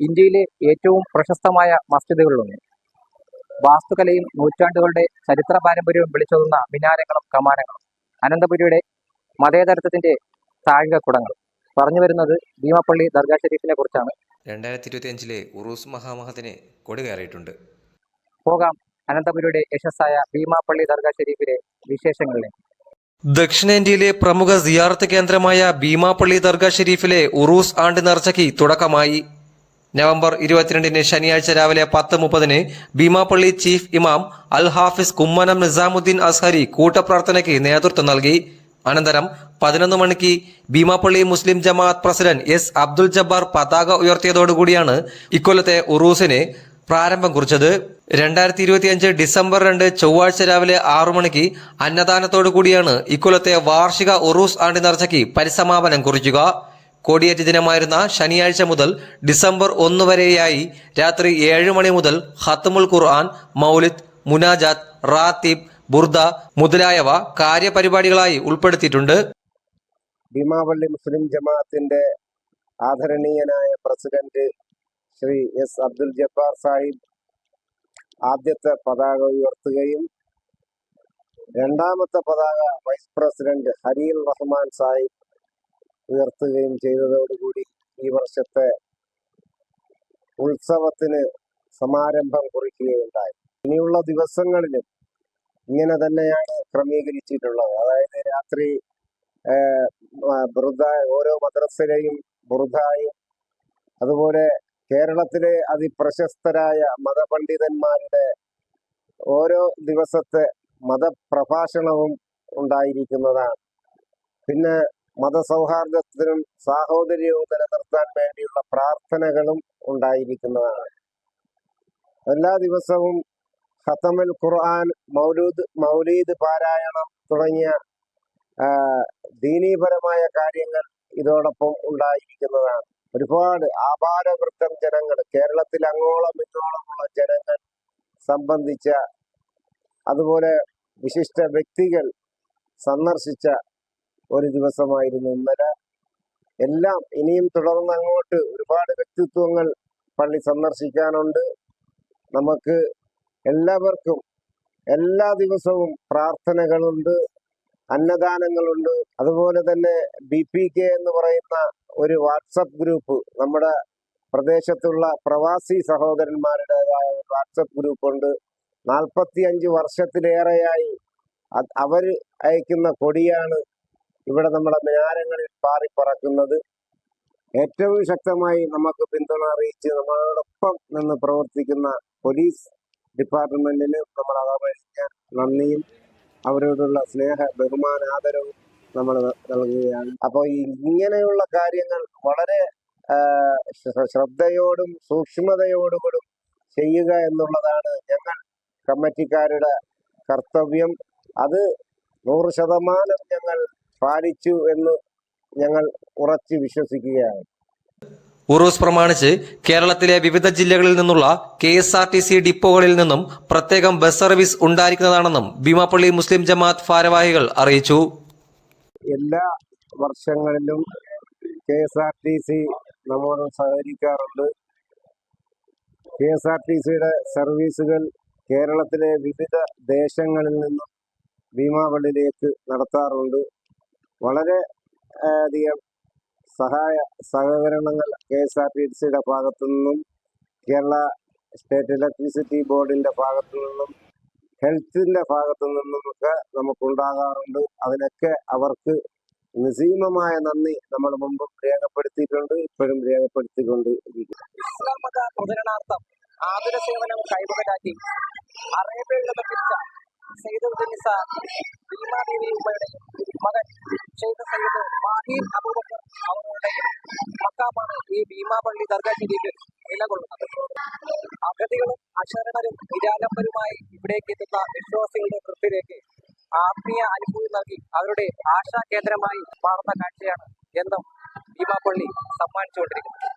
ഇന്ത്യയിലെ ഏറ്റവും പ്രശസ്തമായ മസ്ജിദുകളിലൊന്ന്. വാസ്തുകലയും നൂറ്റാണ്ടുകളുടെ ചരിത്ര പാരമ്പര്യവും വിളിച്ചോതുന്ന മിനാരങ്ങളും കമാനങ്ങളും. അനന്തപുരിയുടെ മതേതരത്വത്തിന്റെ താഴികക്കുടങ്ങളും പറഞ്ഞു വരുന്നത് ഭീമപ്പള്ളി ദർഗാ ഷെരീഫിനെ കുറിച്ചാണ്. രണ്ടായിരത്തി ഇരുപത്തി അഞ്ചിലെ ഉറൂസ് മഹാമഹത്തിന് കൊടി കയറിയിട്ടുണ്ട്. പോകാം അനന്തപുരിയുടെ യശസ്സായ ഭീമാപ്പള്ളി ദർഗാ ഷെരീഫിലെ വിശേഷങ്ങളിലേക്ക്. ദക്ഷിണേന്ത്യയിലെ പ്രമുഖ സിയാർത്ത് കേന്ദ്രമായ ഭീമാപ്പള്ളി ദർഗാ ഷെരീഫിലെ ഉറൂസ് ആണ്ട് നേർച്ചയ്ക്ക് തുടക്കമായി. നവംബർ ഇരുപത്തിരണ്ടിന് ശനിയാഴ്ച രാവിലെ പത്ത് മുപ്പതിന് ഭീമാപ്പള്ളി ചീഫ് ഇമാം അൽ ഹാഫിസ് കുമ്മനം നിസാമുദ്ദീൻ അസ്ഹരി കൂട്ടപ്രാർത്ഥനയ്ക്ക് നേതൃത്വം നൽകി. അനന്തരം പതിനൊന്ന് മണിക്ക് ഭീമാപ്പള്ളി മുസ്ലിം ജമാഅത്ത് പ്രസിഡന്റ് എസ് അബ്ദുൽ ജബ്ബാർ പതാക ഉയർത്തിയതോടുകൂടിയാണ് ഇക്കൊല്ലത്തെ ഉറൂസിന് പ്രാരംഭം കുറിച്ചത്. രണ്ടായിരത്തി ഇരുപത്തിയഞ്ച് ഡിസംബർ രണ്ട് ചൊവ്വാഴ്ച രാവിലെ ആറു മണിക്ക് അന്നദാനത്തോടു കൂടിയാണ് ഇക്കൊല്ലത്തെ വാർഷിക ഉറൂസ് ആണ്ടി നർച്ചയ്ക്ക് പരിസമാപനം കുറിക്കുക. കോടിയേറ്റ് ദിനമായിരുന്ന ശനിയാഴ്ച മുതൽ ഡിസംബർ ഒന്ന് വരെയായി രാത്രി ഏഴ് മണി മുതൽ ഹത്തമുൽ ഖുർആൻ മൗലിദ് മുനാജാത്ത് റാത്തീബ് ബുർദ മുതലായവ കാര്യപരിപാടികളായി ഉൾപ്പെടുത്തിയിട്ടുണ്ട്. ഭീമാവള്ളി മുസ്ലിം ജമാഅത്തിന്റെ ആദരണീയനായ പ്രസിഡന്റ് ശ്രീ എസ് അബ്ദുൽ ജബ്ബാർ സാഹിബ് ആദ്യത്തെ പതാക ഉയർത്തുകയും രണ്ടാമത്തെ പതാക വൈസ് പ്രസിഡന്റ് ഹരീൽ റഹ്മാൻ സാഹിബ് ഉയർത്തുകയും ചെയ്തതോടുകൂടി ഈ വർഷത്തെ ഉത്സവത്തിന് സമാരംഭം കുറിക്കുകയുണ്ടായി. ഇനിയുള്ള ദിവസങ്ങളിലും ഇങ്ങനെ തന്നെയാണ് ക്രമീകരിച്ചിട്ടുള്ളത്. അതായത് രാത്രി ബുറുദ ഓരോ മദ്രസയിലെയും ബുറുദായും അതുപോലെ കേരളത്തിലെ അതിപ്രശസ്തരായ മതപണ്ഡിതന്മാരുടെ ഓരോ ദിവസത്തെ മതപ്രഭാഷണവും ഉണ്ടായിരിക്കുന്നതാണ്. പിന്നെ മതസൗഹാർദ്ദത്തിനും സാഹോദര്യവും നിലനിർത്താൻ വേണ്ടിയുള്ള പ്രാർത്ഥനകളും ഉണ്ടായിരിക്കുന്നതാണ്. എല്ലാ ദിവസവും ഖത്തമൽ ഖുർആൻ മൗലൂദ് മൗലീദ് പാരായണം തുടങ്ങിയ ദീനീപരമായ കാര്യങ്ങൾ ഇതോടൊപ്പം ഉണ്ടായിരിക്കുന്നതാണ്. ഒരുപാട് ആപാരവൃത്തം ജനങ്ങൾ കേരളത്തിൽ അങ്ങോളം ഇങ്ങോളമുള്ള ജനങ്ങൾ സംബന്ധിച്ച അതുപോലെ വിശിഷ്ട വ്യക്തികൾ സന്ദർശിച്ച ഒരു ദിവസമായിരുന്നു. ഇന്നലെ എല്ലാം ഇനിയും തുടർന്ന് അങ്ങോട്ട് ഒരുപാട് വ്യക്തിത്വങ്ങൾ പള്ളി സന്ദർശിക്കാനുണ്ട്. നമുക്ക് എല്ലാവർക്കും എല്ലാ ദിവസവും പ്രാർത്ഥനകളുണ്ട് അന്നദാനങ്ങളുണ്ട്. അതുപോലെ തന്നെ ബി പി കെ എന്ന് പറയുന്ന ഒരു വാട്സപ്പ് ഗ്രൂപ്പ് നമ്മുടെ പ്രദേശത്തുള്ള പ്രവാസി സഹോദരന്മാരുടേതായ വാട്സപ്പ് ഗ്രൂപ്പ് ഉണ്ട് നാൽപ്പത്തി അഞ്ച് വർഷത്തിലേറെയായി അവർ അയക്കുന്ന കൊടിയാണ് ഇവിടെ നമ്മുടെ മിനാരങ്ങളിൽ പാറിപ്പറക്കുന്നത് ഏറ്റവും ശക്തമായി നമുക്ക് പിന്തുണ അറിയിച്ച് നമ്മളോടൊപ്പം നിന്ന് പ്രവർത്തിക്കുന്ന പോലീസ് ഡിപ്പാർട്ട്മെന്റിന് നമ്മൾ അകമഴിഞ്ഞ നന്ദിയും അവരോടുള്ള സ്നേഹ ബഹുമാന ആദരവും നമ്മൾ നൽകുകയാണ്. അപ്പോൾ ഇങ്ങനെയുള്ള കാര്യങ്ങൾ വളരെ ശ്രദ്ധയോടും സൂക്ഷ്മതയോടുകൂടും ചെയ്യുക എന്നുള്ളതാണ് ഞങ്ങൾ കമ്മിറ്റിക്കാരുടെ കർത്തവ്യം. അത് നൂറ് ശതമാനം ഞങ്ങൾ പാലിച്ചു എന്ന് ഞങ്ങൾ ഉറച്ചു വിശ്വസിക്കുകയാണ്. ഉറൂസ് പ്രമാണിച്ച് കേരളത്തിലെ വിവിധ ജില്ലകളിൽ നിന്നുള്ള K S R T C ഡിപ്പോകളിൽ നിന്നും പ്രത്യേകം ബസ് സർവീസ് ഉണ്ടായിരിക്കുന്നതാണെന്നും ഭീമാപ്പള്ളി മുസ്ലിം ജമാഅത്ത് ഭാരവാഹികൾ അറിയിച്ചു. എല്ലാ വർഷങ്ങളിലും K S R T C നമ്മോട് സഹകരിക്കാറുണ്ട്. കെ എസ് ആർ ടി സിയുടെ സർവീസുകൾ കേരളത്തിലെ വിവിധ ദേശങ്ങളിൽ നിന്നും ഭീമാപള്ളിയിലേക്ക് നടത്താറുണ്ട്. വളരെ അധികം സഹായ സഹകരണങ്ങൾ കെ എസ് ആർ ടി സിയുടെ ഭാഗത്തു നിന്നും കേരള സ്റ്റേറ്റ് ഇലക്ട്രിസിറ്റി ബോർഡിന്റെ ഭാഗത്തു നിന്നും ഹെൽത്തിന്റെ ഭാഗത്തു നിന്നുമൊക്കെ നമുക്കുണ്ടാകാറുണ്ട്. അതിനൊക്കെ അവർക്ക് നിസീമമായ നന്ദി നമ്മൾ മുമ്പും രേഖപ്പെടുത്തിയിട്ടുണ്ട് ഇപ്പോഴും രേഖപ്പെടുത്തിക്കൊണ്ട് ഇരിക്കുന്നു. ഷെയ്ഖ് സയ്യിദ് മാഹീർ അബൂബക്കർ അവരുടെ മക്കാമാണ് ഈ ഭീമാപള്ളി ദർഗ ഷരീഫിൽ നിലകൊള്ളുന്നത്. അഗതികളും അശരണരും നിരാലംബരുമായി ഇവിടേക്ക് എത്തുന്ന വിശ്വാസികളുടെ കൃത്യയിലേക്ക് ആത്മീയ അനുഭൂതി നൽകി അവരുടെ ആശാ കേന്ദ്രമായി മാറുന്ന കാഴ്ചയാണ് എന്നും ഭീമാപള്ളി സമ്മാനിച്ചുകൊണ്ടിരിക്കുന്നത്.